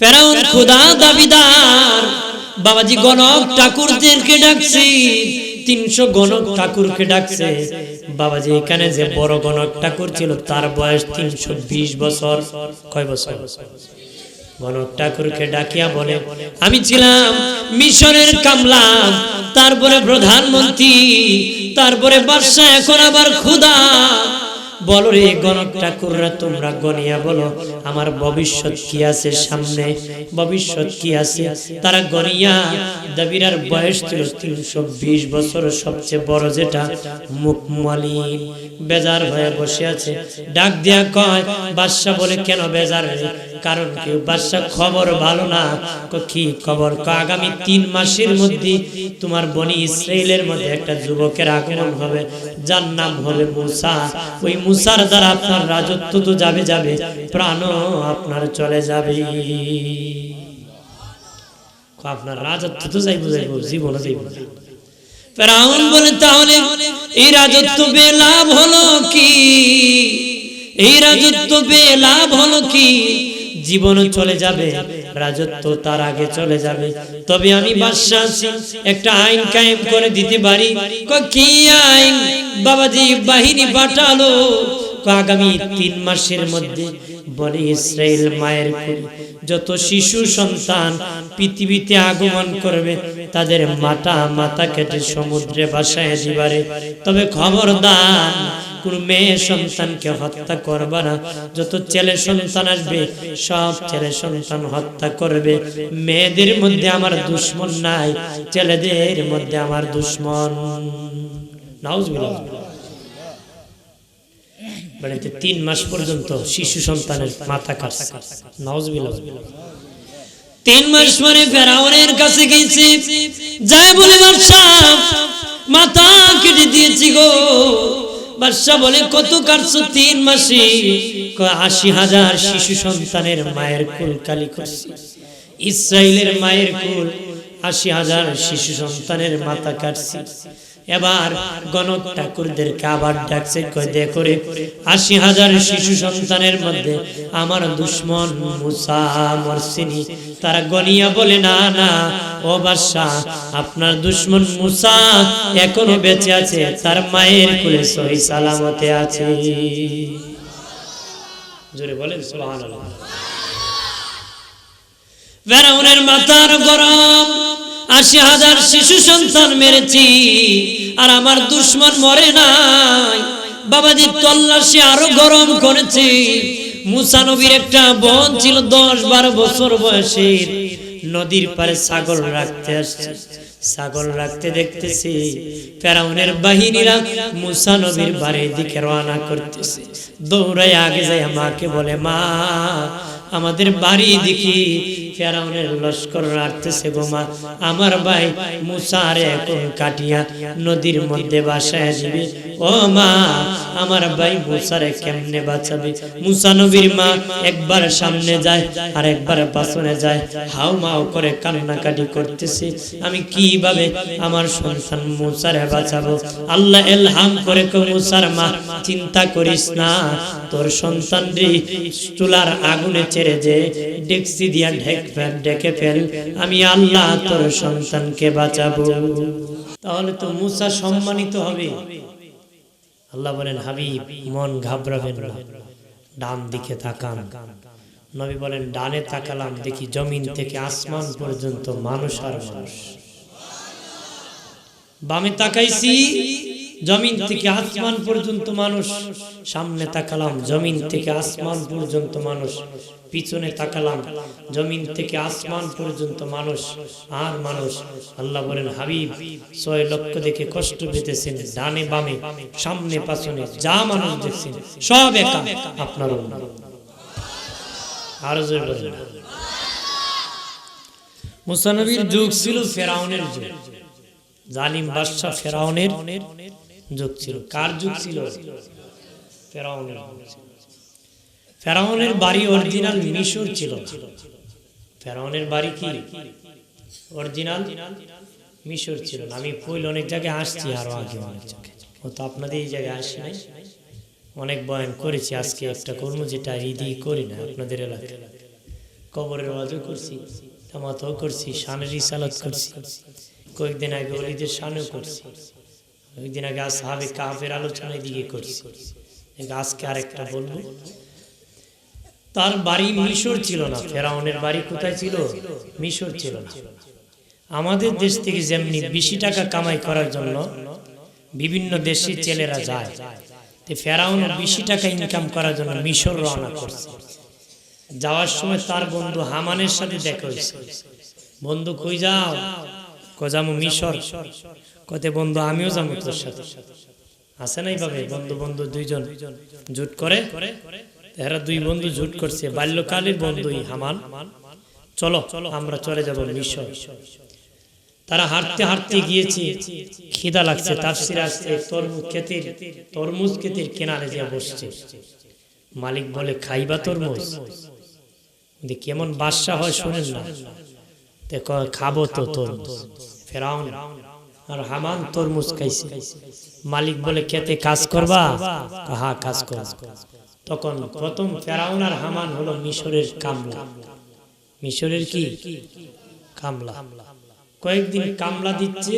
ফেরাউন খুদা দাবিদার। বাবাজি গণক ঠাকুরদেরকে ডাকছি। তিনশো গণক ঠাকুরকে ডাকছে। বাবাজি, এখানে যে বড় গণক ঠাকুর ছিল, তার বয়স তিনশো বিশ বছর। কয় বছর? গণক ঠাকুরকে ডাকিয়া বলে, আমি ছিলাম মিশরের কামলা, তারপরে প্রধানমন্ত্রী, তারপরে বাদশাহ, এখন আবার খুদা। বলো রে গণক ঠাকুররা, তোমরা গনিয়া বলো, আমার ভবিষ্যৎ কি আছে সামনে? ভবিষ্যৎ কি আছে? তারা গনিয়া। দাবিরার বয়স ছিল তিনশো বিশ বছর, সবচেয়ে বড় যেটা মুখমালি বেজার হয়ে বসে আছে। ডাক দিয়া কয় বাদশাহ বলে কেন বেজার রে? কারণ কি বাদশাহ খবর ভালো না। কি খবর? আগামী তিন মাসের মধ্যে তোমার বনি ইসরায়েলের মধ্যে একটা যুবকের আগমন হবে। যার নাম হবে মুসা। ওই মুসার দ্বারা আপনার রাজত্ব তো যাবে যাবে, প্রাণও আপনার চলে যাবে। আপনার রাজত্ব তো যাইব যাইব, জীবনও যাইব। ফেরাউন বলে, তাহলে এই রাজত্ব বে লাভ হলো কি? এই রাজত্ব বে লাভ হলো কি? জীবনও চলে যাবে, রাজত্ব তার আগে চলে যাবে। তবে আমি একটা আইন কায়েম করে দিতে পারি। কি আইন? বাবাজি বাহিনী পাঠালো আগামী তিন মাসের মধ্যে বলে ইসরায়েল মায়ের যত শিশু সন্তান পৃথিবীতে আগমন করবে, তাদের মাথা মাথা কেটে সমুদ্রে বাসায় দিবারে। তবে খবরদার, কোন মেয়ে সন্তানকে হত্যা করবে না। যত ছেলে সন্তান আসবে, সব ছেলে সন্তান হত্যা করবে। মেয়েদের মধ্যে আমার দুশ্মন নাই, ছেলেদের মধ্যে আমার দুশ্মন। নাউজুবিল্লাহ। বাড়িতে তিন মাস পর্যন্ত শিশু সন্তানের মাথা কাটছে। নাউজুবিল্লাহ। তিন মাস পরে ফেরাউনের কাছে গেছে। যাই বলে, বাদশাহ, মাথা কেটে দিয়েছি গো। বাদশাহ বলে, কত কাটছো তিন মাসে? আশি হাজার শিশু সন্তানের মায়ের কুল কালি করছি। ইসরায়েলের মায়ের কুল আশি হাজার শিশু সন্তানের মাথা কাটছি। এবার গণক ঠাকুরদেরকে আবার ডাকছে, কয় দে করে আশি হাজার শিশু সন্তানের মধ্যে আমার দুশ্মন মুসা মরসিনি। তারা গনিয়া বলে, না না, ও বাদশাহ, আপনার দুশ্মন মুসা এখনও বেঁচে আছে, তার মায়ের কুলে সহি সালামতে আছে। জোরে বলেন, সুবহানাল্লাহ। ফেরাউনের মাথার গরম আশি হাজার শিশু সন্তান মেরেছি, আর আমার দুশ্মন মরে নাই। বাবাজি তল্লাশি আরও গরম করেছি। মুসা নবীর একটা বোন ছিল দশ বারো বছর বয়সের। নদীর পারে ছাগল রাখতে আসছে। ছাগল রাখতে দেখতেছি ফেরাউনের বাহিনীরা মুসা নবীর বাড়ির দিকে রওনা করতেছে। দৌড়াই আগে যায় মাকে বলে, মা আমাদের বাড়ি দেখি ফেরাউনের লস্কর রাখতেছে বোমা। আমার ভাই মুসারে কাটিয়া নদীর মধ্যে বাসায় দিবে ও মা, আমার ভাই মুসারে কেমনে বাঁচাবে? মুসা নবীর মা একবার সামনে যায় আর একবার যায়, হাও মাও করে কান্নাকাটি করতেছে। আমি কীভাবে আমার সন্তান মুসারে বাঁচাবো? আল্লাহ এলহাম করে মুসার মা, চিন্তা করিস না, তোর সন্তান রে চুলার আগুনে ছেড়ে যে ডেক্সি দিয়া ঢেক ফেল, ডেকে ফেল, আমি আল্লাহ তোর সন্তানকে বাঁচাবো। তাহলে তো মুসা সম্মানিত হবে। আল্লাহ বলেন, হাবিব, মন ঘাবড়াবেন না। ডান দিকে তাকান। নবী বলেন, ডানে তাকালাম, দেখি জমিন থেকে আসমান পর্যন্ত মানুষ আর মানুষ। বামে তাকাইছি জমিন থেকে আসমান পর্যন্ত মানুষ, সামনে তাকালাম, জমিন থেকে আসমান পর্যন্ত মানুষ, পিছনে তাকালাম, জমিন থেকে আসমান পর্যন্ত মানুষ, আর মানুষ। আল্লাহ বলেন, হাবিব, ছয় লক্ষ দেখে কষ্ট পেতেছেন, ডানে বামে, সামনে পাছনে যা মানুষ দেখছেন, সব একা, আপনার আরও মুসানবীর যুগ ছিল ফেরাউনের যুগ। জালিম বাদশাহ ফেরাউনের যুগ ছিল। কার যুগ ছিল? ফেরাউনের ফেরাউনের। বাড়ি অরিজিনাল মিশর ছিল। ফেরাউনের বাড়ি কি? অরিজিনাল মিশর ছিল। না। আমি ফুল অনেক জায়গায় আসছি আরও আগে অনেক জায়গায়। ও তো আপনাদের এই জায়গায় আসি নাই। অনেক বয়ান করেছি আজকে একটা কর্ম যেটা ঈদই করি না আপনাদের এলাকায়। কবরের ওয়াজও করছি তামাতাও করছি শানের ইসালত করছি। কয়েকদিন আগে অলিদের শানও করছি। কয়েকদিন আগে করছি। আজকে আরেকটা তার বাড়ি মিশর ছিল না। ফেরাউনের বাড়ি কোথায় ছিল? মিশর ছিল না। আমাদের দেশ থেকে যেমনি বেশি টাকা কামাই করার জন্য বিভিন্ন দেশে ছেলেরা যায়, তো ফেরাউন বেশি টাকা ইনকাম করার জন্য মিশর রওনা করছে। যাওয়ার সময় তার বন্ধু হামানের সাথে দেখা হয়েছে। বন্ধু, কই যাও? কজামু মিশর? কতে বন্ধু, আমিও যাব তোর সাথে। আছে না এইভাবে? বন্ধু বন্ধু দুইজন জুট করে, এরা দুই বন্ধু জুট করছে। বাল্যকালের বন্ধুই হামান চলো, আমরা চলে যাব মিশর। তারা হাঁটতে হাঁটতে গিয়েছে। খিদা লাগছে আসছে। তরমুজ ক্ষেতের তরমুজ ক্ষেতের কেনারে যে বসছে। মালিক বলে, খাইবা তরমুজ? কেমন বাদশা হয় শোনেন না। খাব তো তরমুজ। ফেরাউন আর হামান তরমুজ খাইছে। মালিক বলে খেতে কাজ করবা? হা কাজ করবা। তখন প্রথম ফেরাউন আর হামান হলো মিশরের কামলা। মিশরের কি? কামলা। কয়েকদিন কামলা দিচ্ছে।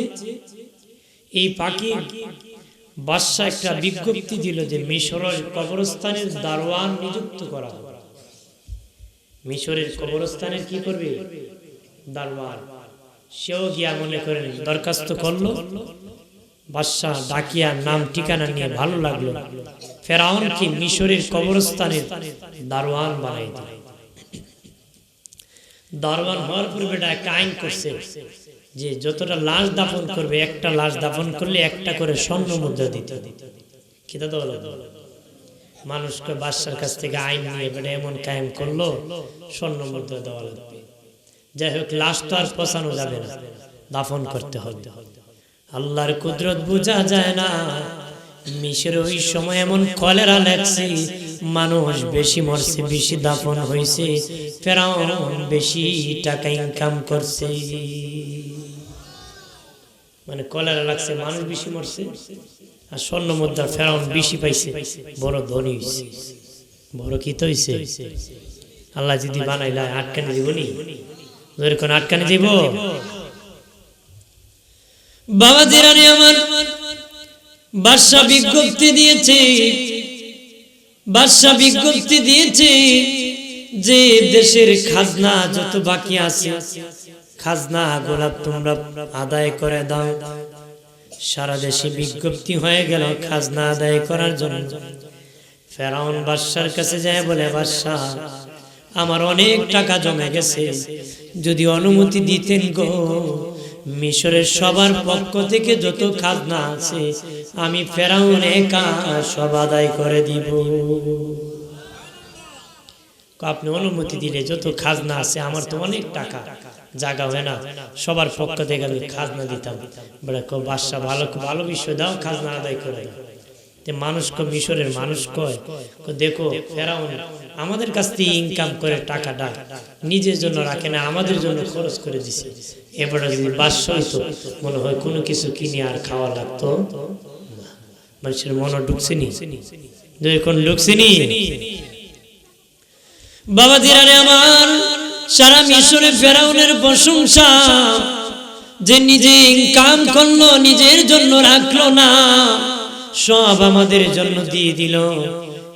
এই পাখি বাদশা একটা বিজ্ঞপ্তি দিল যে মিশরের কবরস্থানের দারোয়ান নিযুক্ত করা হবে। মিশরের কবরস্থানের কি করবে? দারোয়ান। সেও গিয়া মনে করেন দরখাস্ত করল। বাদশাহ ডাকিয়া নাম, ঠিকানা নিয়ে ভালো লাগল। ফেরাউনকে মিশরের কবরস্থানের দারোয়ান বানাই দিল। দারোয়ান হওয়ার পূর্বে একটা আইন করছে যে যতটা লাশ দাফন করবে, একটা লাশ দাফন করলে একটা করে স্বর্ণ মুদ্রা দিতে দেওয়া লাগবে মানুষকে বাদশার কাছ থেকে আইন নিয়ে এমন কায়েম করল, স্বর্ণ মুদ্রা দেওয়া লাগবে। যাই হোক, লাশ তো আর পচানো যাবে না। দাফন করতে হবে। আল্লাহর কুদরত বোঝা যায় না। মিশরে ওই সময় এমন কলেরা লাগছে, মানুষ বেশি মরছে, বেশি দাফন হয়েছে বেশি টাকা ইনকাম করছে। মানে কলেরা লাগছে, মানুষ বেশি মরছে, আর স্বর্ণ মুদ্রা ফেরাউন বেশি পাইছে, বড় ধনী হয়েছে বড় কি তো হয়েছে আল্লাহ যদি বানাইলা আটকানি দিব নি? কোন আটকানি দিব। বাবা জিরানি আমার বাদশা বিজ্ঞপ্তি দিয়েছে। বাদশা বিজ্ঞপ্তি দিয়েছে যে দেশের খাজনা যত বাকি আছে খাজনা গোলাপ তোমরা আদায় করে দাও। সারা দেশে বিজ্ঞপ্তি হয়ে গেল খাজনা আদায় করার জন্য। ফেরাউন বাদশার কাছে যায় বলে বাদশাহ আমার অনেক টাকা জমে গেছে। যদি অনুমতি দিতেন গো মিশরের সবার পক্ষ থেকে যত খাজনা আছে আমি ফেরাউন একা সব আদায় করে দিব। আপনি অনুমতি দিলে যত খাজনা আছে আমার তো অনেক টাকা। জায়গা হয় না। সবার পক্ষ থেকে আমি খাজনা দিতাম। বলে কো বাদশা ভালো ভালো বিষয় দাও খাজনা আদায় করে। মানুষ মানুষকে মিশরের মানুষ কয়, দেখো ফেরাউন আমাদের কাছ থেকে ইনকাম করে টাকাটা নিজের জন্য রাখে না, আমাদের জন্য খরচ করে দিছে। এবারে যদি বাদশা হইতো মনে হয় কোনো কিছু কিনে আর খাওয়া লাগতো না। মানুষের মনে বাবা দিরারে আমার, সারা ফেরাউনের প্রশংসা, যে নিজে ইনকাম করল, নিজের জন্য রাখল না, সব আমাদের জন্য দিয়ে দিল।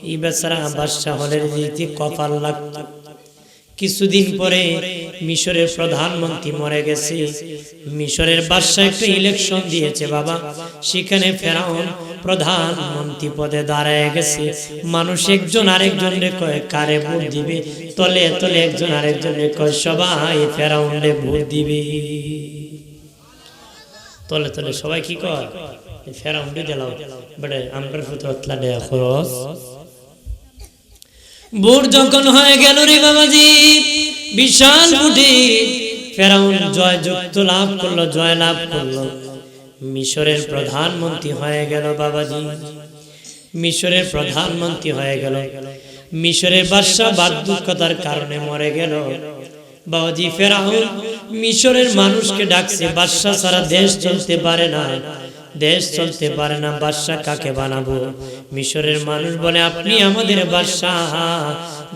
এই বেচারা বাদশাহ হলের দিতে কপাল লাগতো কিছুদিন পরে মিশরের প্রধানমন্ত্রী মরে গেছে। মিশরের বাদশাহ একটা ইলেকশন দিয়েছে বাবা। সেখানে ফেরাউন প্রধানমন্ত্রী পদে দাঁড়ায় গেছে। মানুষ একজন আরেকজনরে কয়, কারে ভোট দিবে? তলে তলে একজন আরেকজনের কয়, সবাই ফেরাউনরে ভোট দিবে। তলে তলে সবাই কি কয় ফেরাউন্ডে দিলাও বেড়ে আমরা ফুটো খরচ। ভোট যখন হয়ে গেল রে বাবাজি, বিশাল ভোটে ফেরাউন জয় যুক্ত লাভ করল, জয় লাভ করল। মিশরের প্রধানমন্ত্রী হয়ে গেল বাবাজি। মিশরের প্রধানমন্ত্রী হয়ে গেল। মিশরের বাদশাহ বার্ধক্যতার কারণে মরে গেল। বাবাজি, ফেরাউন মিশরের মানুষকে ডাকছে, বাদশাহ সারা দেশ চলতে পারে না। দেশ চলতে পারে না, বাদশাহ কাকে বানাবো? মিশরের মানুষ বলে, আপনি আমাদের বাদশাহ,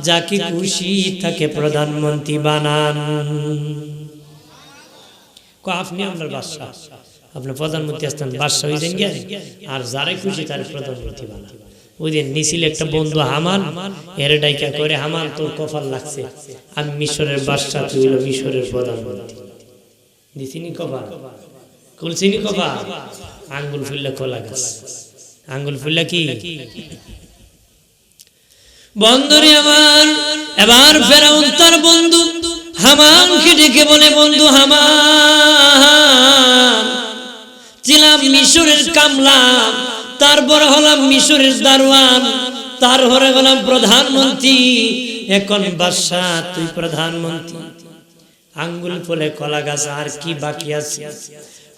যাকে খুশি তাকে প্রধানমন্ত্রী বানান। আপনি আপনার বাদশাহ আপনার প্রধানমন্ত্রী আসতেন, বাদশাহ হয়ে যান আর যারে খুশি তার প্রধানমন্ত্রী বানান। ওই দিন নিছিল একটা বন্ধু হামান, এর ডাইকা করে, হামান, তোর কপাল লাগছে। আমি মিশরের বাদশাহ, তুই হইল মিশরের প্রধানমন্ত্রী। দিছিনি কবা কুলছিনি কবা? আঙ্গুল ফুললে কলা গাছ। আঙ্গুল ফুললে কি? বন্ধুরে আমার, এবার ফেরাউন তার বন্ধু হামানকে ডেকে বলে, বন্ধু হামান ছিলাম মিশরের কামলা তারপর হলাম মিশরের দারোয়ান তারপরে হলাম প্রধানমন্ত্রী, এখন বাদশাহ, তুই প্রধানমন্ত্রী। আঙ্গুল ফলে কলা গাছ, আর কি বাকি আছে?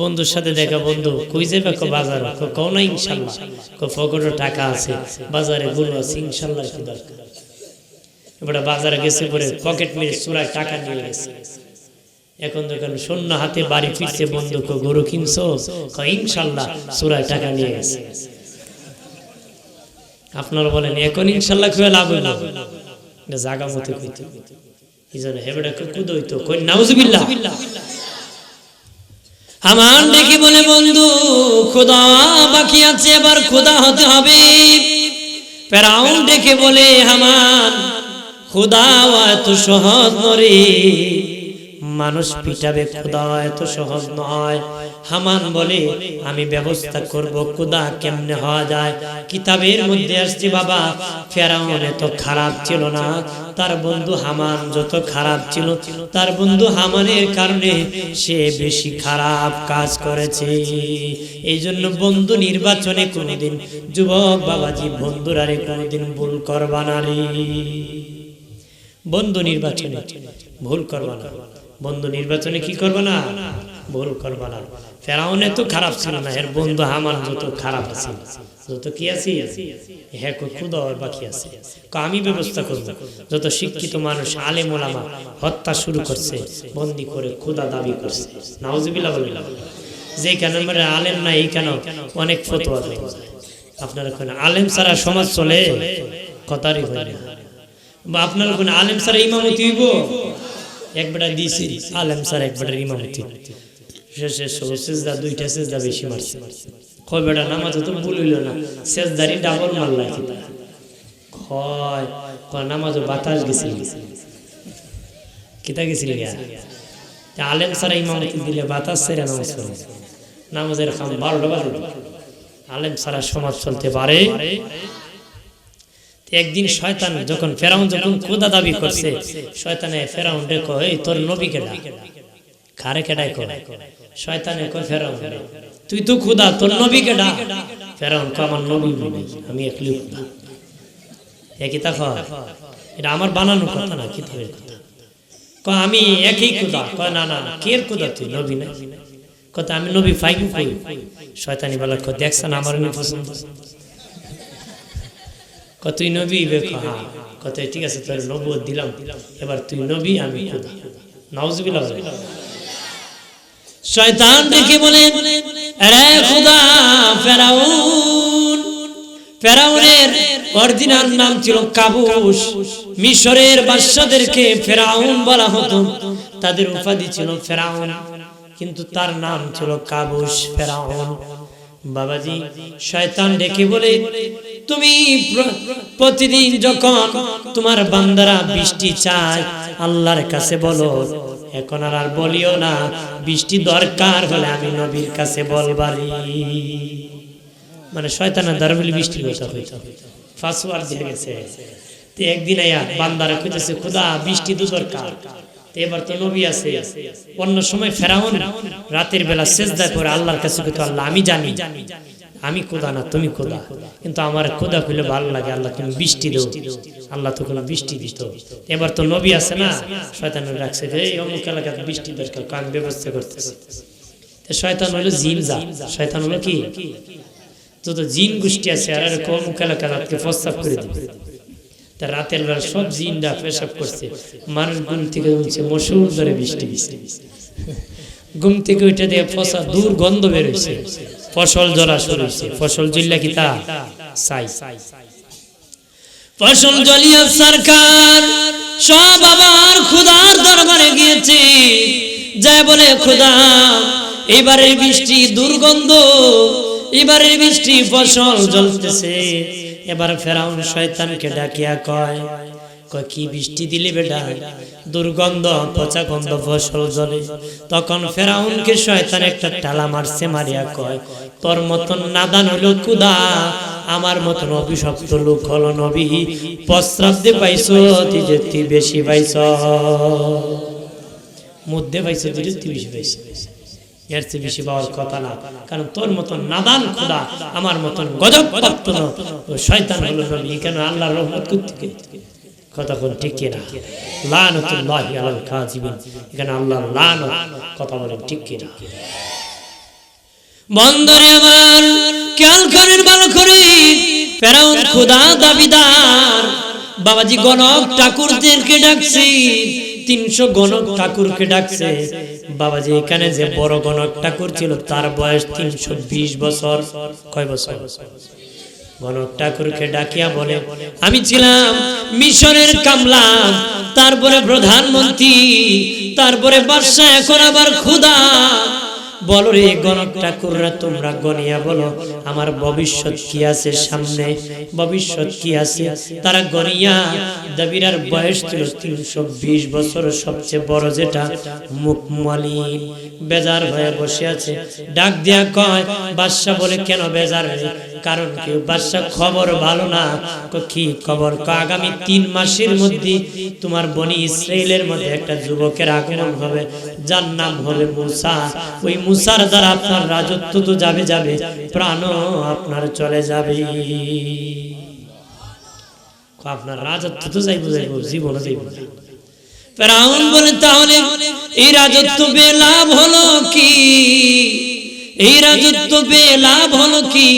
বন্ধুর সাথে দেখা বন্ধু, কই যাবে কো বাজার? কও না ইনশাল্লাহ, কো ফকরে টাকা আছে, বাজারে গরু আছে, ইনশাল্লাহ কি দরকার। এবারে বাজারে গেছে পরে পকেট মেরে চুরায় টাকা নিয়ে গেছে। এখন যখন শূন্য হাতে বাড়ি ফিরছে বন্ধু, কো গরু কিনছো? কো ইনশাল্লাহ, চুরায় টাকা নিয়ে গেছে। আপনারা বলেন, এখন ইনশাল্লাহ খুয়ে লাভ এটা জাগা মতো কইতে। এই জন্য হেবড়া কুদ হইতো কই নাউজুবিল্লাহ। আমার দেখি বলে বন্ধু খোদা বাকি আছে এবার খোদা হতে হবে। ফেরাউন দেখে বলে আমার খোদা এত সহজ নরে। মানুষ পিটাবে খোদা এত সহজ নয়। হামান বলে, আমি ব্যবস্থা করব, খোদা কেমনে হওয়া যায়? কিতাবের মধ্যে আসছে, বাবা, ফেরাউন এত খারাপ ছিল না। তার বন্ধু হামান যত খারাপ ছিল, তার বন্ধু হামানের কারণে সে বেশি খারাপ কাজ করেছে। এই জন্য বন্ধু নির্বাচনে কোনোদিন যুবক বাবাজি, বন্ধুরারে কোনোদিন ভুল করবা না বন্ধু নির্বাচনে ভুল করবা না। বন্ধু নির্বাচনে কি করবে না? ভুল করবে না। ফেরাউনে তো খারাপ ছিল না, এর বন্ধু আমার যত খারাপ আছে, যত কি আছে হ্যাঁ খুদ বাকি আছে। আমি ব্যবস্থা করব। যত শিক্ষিত মানুষ, আলেম ওলামা হত্যা শুরু করছে, বন্দি করে খুদা দাবি করছে। নাউজুবিল্লাহ বলিল্লাহ যে কেন মানে আলেম না এই কেন অনেক ফতোয়া দেয়। আপনারা ওখানে আলেম ছাড়া সমাজ চলে? কথারই হয় না। বা আপনার ওখানে আলেম ছাড়া ইমামতি হইব? একবারটা দিয়েছি, আলেম স্যার একবারটা ইমামতি। শেষে সেজদা, দুইটা সেজদা বেশি মারছে। কয়, বেটা, নামাজ তো ভুল হইল না সেজদারি ডাবল মারলা কি কয় কয় বাতাস গেছিল কিতা গেছিল আলেম নামাজ নামাজের খাম বারোটা বাজে আলেম সারা সমাজ চলতে পারে? একদিন শয়তান যখন ফেরাউন যখন খোদা দাবি করছে, শয়তানে ফেরাউন কয়, এই তোর নবী কেডা? খারে কেডাই কয়? শয়তানে কয়, ফেরাউন তুই তো খোদা তোর নবী কেডা? ফেরাউন কয়, আমার নবী নেই আমি একলি খোদা একই তা কয়? এটা আমার বানানো কথা না, কিতাবের কথা। কয়, আমি একই খোদা কয়, না না না, কের খোদা তুই? নবী না কথা আমি নবী ফাইন কই? শয়তানি বলা, কয় দেখছেন আমার পছন্দ? কত তুই নবী হ্যাঁ কত ঠিক আছে, তোর নবুয় দিলাম। এবার তুই নবী, আমি শয়তান দেখে বলে মিশরের বলা হতো। তাদের উপাধি ছিল ফেরাউন। কিন্তু তার নাম ছিল কাবুস ফেরাউন। বাবাজি, শয়তান ডেকে বলে, তুমি প্রতিদিন যখন তোমার বান্দারা বৃষ্টি চায়, আল্লাহর কাছে বলো, এখন আর আর বলিও না, বৃষ্টি দরকার হলে আমি নবীর কাছে বলবারি। মানে শয়তানের দ্বারা বলে বৃষ্টির কথা হইতো ফাঁসুয়ার দিয়ে গেছে। একদিন আয়া বান্দারা কইতেছে, খোদা, বৃষ্টি তো দরকার। এবার তো নবী আছে। অন্য সময় ফেরাউন রাতের বেলা সেজদা করে আল্লাহর কাছে কইতো, আল্লাহ, আমি জানি, আমি খোদা না, তুমি খোদা। কিন্তু আমার খোদা খুলে ভালো লাগে, আল্লাহ তুমি বৃষ্টি দেও, আল্লাহ তো কোনো বৃষ্টি দিত। এবার তো নবী আছে না, শয়তান রাখছে যে, এই অমুক এলাকাতে বৃষ্টি দরকার আমি ব্যবস্থা করতেছি। শয়তান হলো জিন যা শয়তান হলো কি? যত জিন গোষ্ঠী আছে, আর এরকম এলাকা রাতকে প্রস্তাব করে দিবে। তা রাতের বেলা সব জিনরা পেশাব করছে। মানুষ ঘুম থেকে উঠছে মশুর ধরে বৃষ্টি বৃষ্টি। ঘুম থেকে উঠে দিয়ে ফসা দূর গন্ধ বেরোচ্ছে ফসল জ্বলা শুরু হয়েছে ফসল জ্বললে কি তা? সাই। ফসল জ্বলিয়া সরকার সব আবার খুদার দরবারে গিয়েছে। যায় বলে খুদা এবারে বৃষ্টি দুর্গন্ধ এবারে বৃষ্টি ফসল জ্বলতেছে। এবার ফেরাউন শয়তানকে ডাকিয়া কয় কয়, কি বৃষ্টি দিলে বেটা? দুর্গন্ধ পচা গন্ধ ফসল জলে। তখন ফেরাউনকে শয়তান একটা টালা মারছে, মারিয়া কয়, তোর মতন নাদান হলো কুদা? আমার মতন অভিশপ্ত লোক হলো নবী। প্রস্রাব দিয়ে পাইছ তুই যে বেশি পাইছ। মধ্যে পাইছ তুই বেশি পাইছ। এর চেয়ে বেশি পাওয়ার কথা না। কারণ তোর মতন নাদান খোদা আমার মতন গজব প্রাপ্ত শয়তান হলো নবী কেন আল্লাহর রহমত করতে কথা কোন ঠিক কিনা? লানতুল্লাহি আলাল কাযিবিন এখানে আল্লাহর লানত কথা বলেন ঠিক কিনা? বন্দরে আমার খেয়াল করেন ভালো করে। ফেরাউন খোদা দাবিদার। বাবাজি গণক ঠাকুরদেরকে ডাকছি। তিনশো গণক ঠাকুরকে ডাকছে। বাবাজি, এখানে যে বড় গণক ঠাকুর ছিল, তার বয়স তিনশো বিশ বছর। কয় বছর? গণক ঠাকুরকে ডাকিয়া বলে, আমি ছিলাম মিশরের কামলা, তারপরে প্রধানমন্ত্রী, তারপরে বাদশাহ, এখন আবার খুদা। বলো রে গণক ঠাকুররা, তোমরা গনিয়া বলো, আমার ভবিষ্যৎ কি আছে সামনে? ভবিষ্যৎ কি আছে? তারা গনিয়া দাবিরার বয়স ছিল তিনশো বিশ বছর, সবচেয়ে বড় যেটা মুখ মলিন বেজার হয়ে বসে আছে। ডাক দিয়া কয়, বাদশাহ বলে, কেন বেজার রে? কারণ কেউ বাদশাহ খবর ভালো না। কি খবর? কো, আগামী তিন মাসের মধ্যে তোমার বনি ইসরায়েলের মধ্যে একটা যুবকের আগমন হবে। যার নাম হবে মুসা। ওই মুসার দ্বারা আপনার রাজত্ব তো যাবে যাবে, প্রাণও আপনার চলে যাবে। আপনার রাজত্ব তো যাইব যাইব জীবন যাইব ফেরাউন বলে, তাহলে এই রাজত্ব পেয়ে লাভ হলো কি? এই রাজত্ব পেয়ে লাভ হলো কি?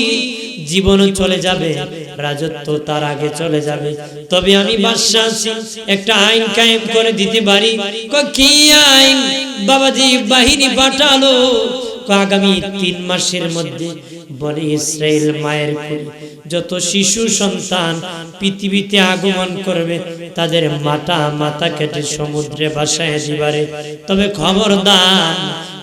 জীবন চলে যাবে, রাজত্ব তার আগে চলে যাবে। তবে আমি বাদশাহ একটা আইন কায়েম করে দিতে পারি। কি আইন? বাবাজি, বাহিনী পাঠালো। আগামী তিন মাসের মধ্যে বলে ইসরায়েল মায়ের যত শিশু সন্তান পৃথিবীতে আগমন করবে, তাদের মাথা মাথা কেটে সমুদ্রে ভাসায় দিবারে। তবে খবরদার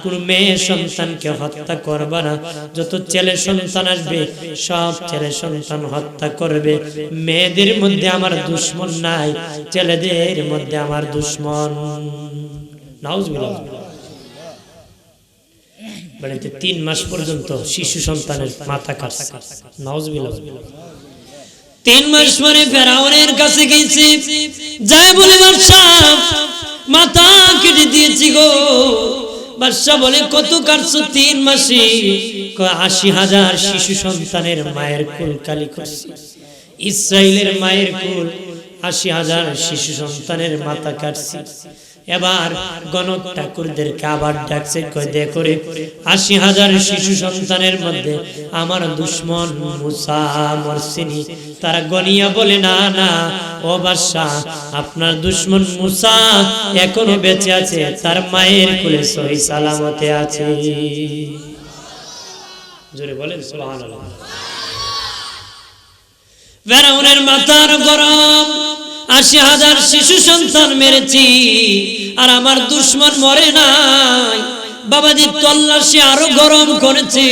কোন মেয়ে সন্তানকে হত্যা করবে না। যত ছেলে সন্তান আসবে, সব ছেলে সন্তান হত্যা করবে। মেয়েদের মধ্যে আমার দুশ্মন নাই, ছেলেদের মধ্যে আমার দুশ্মন। তিন মাস পর্যন্ত শিশু সন্তানের মাথা কাটছে। তিন মাস পরে ফেরাউনের কাছে গেছি। যায় বলে মাথা কেটে দিয়েছি গো। বাদশাহ বলে, কত কাটছো তিন মাসে? আশি হাজার শিশু সন্তানের মায়ের কুল কালি করছি। ইসরায়েলের মায়ের কুল আশি হাজার শিশু সন্তানের মাথা কাটছি। এবার গণক ঠাকুরদেরকে আবার ডাকছে, কয় দে করে আশি হাজার শিশু সন্তানের মধ্যে আমার দুশ্মন মুসা মরসিনি। তারা গনিয়া বলে, না না, ও বাদশাহ আপনার দুশ্মন মুসা এখনও বেঁচে আছে, তার মায়ের কুলে সহি সালামতে আছে। জোরে বলেন, সুবহানাল্লাহ। ফেরাউনের মাথার গরম আশি হাজার শিশু সন্তান মেরেছি, আর আমার দুশ্মন মরে নাই। বাবাজি তল্লাশি আরও গরম করেছে।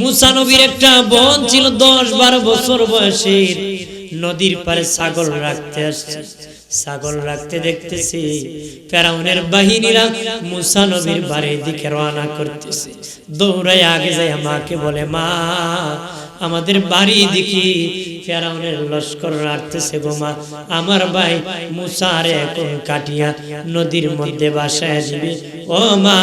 মুসা নবীর একটা বোন ছিল দশ বারো বছর বয়সের। নদীর পারে ছাগল রাখতে আসছে। ছাগল রাখতে দেখতেছি, ফেরাউনের বাহিনীরা মুসা নবীর বাড়ির দিকে রওনা করতেছে। দৌড়ায় আগে যায় মাকে বলে, মা, আমাদের বাড়ি দেখি ফেরাউনের লস্কর রাখতেছে গোমা আমার ভাই মুসারে এখন কাটিয়া নদীর মধ্যে বাসায় দিবে ও মা,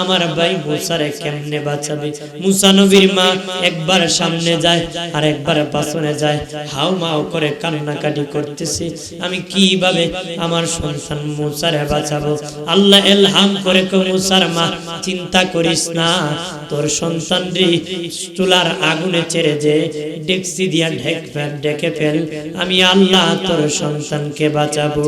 আমার ভাই মুসারে কেমনে বাঁচাবে? মুসা নবীর মা একবার সামনে যায় আর একবার পাছনে যায় হাউ মাউ করে কান্নাকাটি করতেছে। আমি কীভাবে আমার সন্তান মুসারে বাঁচাবো? আল্লাহ এলহাম করে কো মুসার মা, চিন্তা করিস না, তোর সন্তান রে চুলার আগুনে ছেড়ে যে ডেক্সি দিয়া ঢেক ফেল, ডেকে ফেল, আমি আল্লাহ তোর সন্তানকে বাঁচাবো।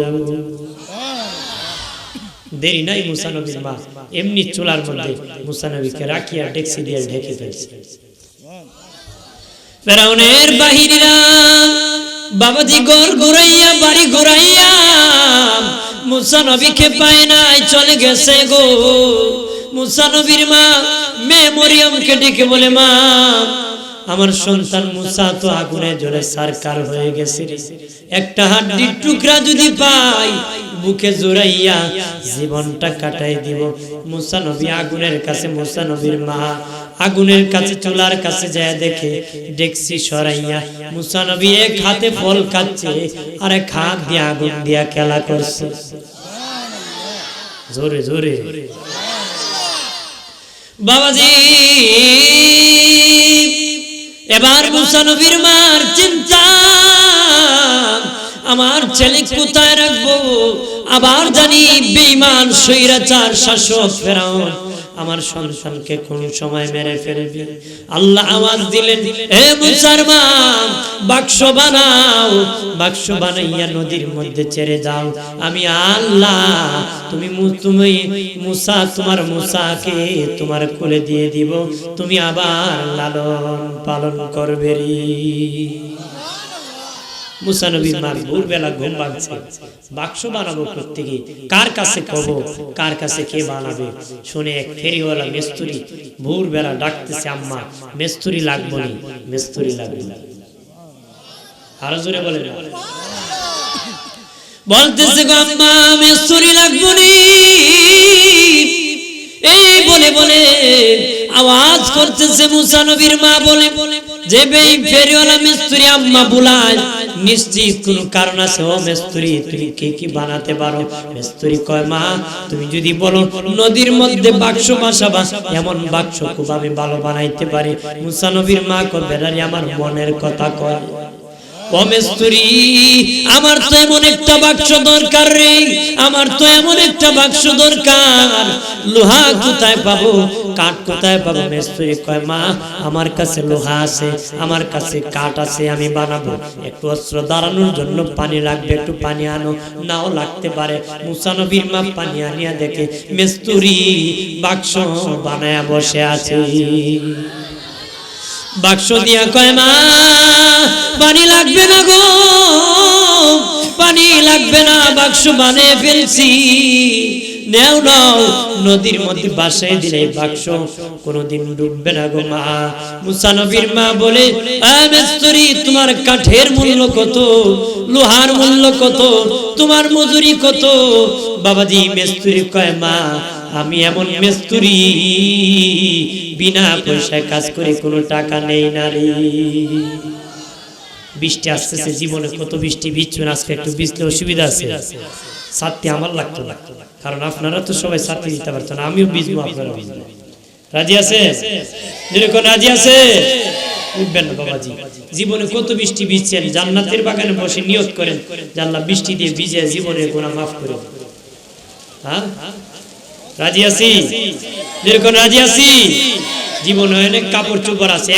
দেরি নাই মুসানবীর মা। এমনি চুলার মধ্যে মুসানবীকে রাখিয়া ডেক্সি দিয়ে ঢেকে ফেলছে। ফেরাউনের বাহিনীরা, বাবাজি গর ঘুরাইয়া, বাড়ি ঘুরাইয়া, মুসা নবীকে পায় নাই, চলে গেছে গো। মুসা নবীর মা মেয়ে মরিয়মকে ডেকে বলে, মা আমার সন্তান মুসা তো আগুনে জ্বলে সারকার হয়ে গেছে। একটা হাড্ডির টুকরা যদি পাই, বুকে জোরাইয়া জীবনটা কাটাই দিব। মুসা নবী আগুনের কাছে, মুসা নবীর মা আগুনের কাছে, চুলার কাছে যায় দেখে ডেক্সি সরাইয়া মুসা নবী এক হাতে ফল খাচ্ছে আর এক হাত দিয়ে আগুন দিয়া খেলা করছে। জোরে জোরে। বাবাজি! এবার মুসা নবীর মার চিন্তা। আমার ছেলে কোথায় রাখব? আবার জানি বেঈমান সৈরাচার শাসক, ফেরাউন। আমার সন্তানকে কোন সময় মেরে ফেলবে? আল্লাহ আওয়াজ দিলেন হে মুসার মা বাক্স বানাও, বাক্স বানাইয়া নদীর মধ্যে ছেড়ে যাও আমি আল্লাহ, তুমি তুমি মুসা, তোমার মুসাকে তোমার কোলে দিয়ে দিব। তুমি আবার লালন পালন করবে রে। মুসানবীর মা ভোরবেলা ঘুম ভাঙছে। বাক্স বানাবো প্রত্যেকে। কার কাছে কব? কার কাছে কে বানাবে? শুনে এক ফেরিওয়ালা মেস্তুরি ভোরবেলা ডাকতেছে, আম্মা, মেস্তুরি লাগবো নি? মেস্তুরি লাগবে আরও জোরে বলে বলতেছে, গো আম্মা, মেস্তুরি লাগবো নি? এই বলে বলে আওয়াজ করতেছে মুসা নবীর মা বলে, যে বেই ফেরিওয়ালা মিস্ত্রি আম্মা বুলায় নিশ্চিত কোন কারণ আছে? ও মেস্তুরি, তুমি কে কি বানাতে পারো? মেস্তুরি কয়, মা, তুমি যদি বলো নদীর মধ্যে বাক্স বাসাবা, এমন বাক্স খুব আমি ভালো বানাইতে পারি। মুসা নবীর মা কয়, বেড়ারি, আমার মনের কথা কয়। আমার তো এমন একটা বাক্স দরকার রে, আমার তো এমন একটা বাক্স দরকার। লোহা কোথায় পাবো? কাঠ কোথায় পাবো? মেস্তুরি কয়, মা, আমার কাছে লোহা আছে, আমার কাছে কাঠ আছে, আমি বানাবো। একটু অস্ত্র দাঁড়ানোর জন্য পানি লাগবে, একটু পানি আনো, নাও লাগতে পারে। মুসানবীর মা পানি আনিয়া দেখে মেস্তুরি বাক্স বানায়া বসে আছে। বাক্স দিয়া কয়, মা, পানি লাগবে না গো, পানি লাগবে না, বাক্স বানিয়ে ফেলছি। নেও, নাও, নদীর মধ্যে বাসায় দিলে বাক্স কোনোদিন ডুববে না গো, মা। মুসা নবীর মা বলে "আ মেস্তরি, তোমার কাঠের মূল্য কত? লোহার মূল্য কত? তোমার মজুরি কত? বাবাজি মেস্তুরি কয়, মা আমি এমন মেস্তুরি, বিনা পয়সায় কাজ করে কোনো টাকা নেই না রে। বৃষ্টি আসতেছে জীবনে, কত বৃষ্টি বিচ্ছুন আজকে একটু বিজলে অসুবিধা আছে। ছাত্রী আমার লাগতো না, কারণ আপনারা তো সবাই ছাত্রী দিতে পারছেন আমিও বিজবো আপনারা বিজবো রাজি আছে যেরকম রাজি আছে? উঠবেন না বাবাজি। জীবনে কত বৃষ্টি বিচ্ছেন জান্নাতের বাগানে বসে নিয়ত করেন জানলা বৃষ্টি দিয়ে ভিজে জীবনের গোনা মাফ করে হ্যাঁ? রাজি আছি? যেরকম রাজি আছি? জীবনে অনেক কাপড় চোপড় আছে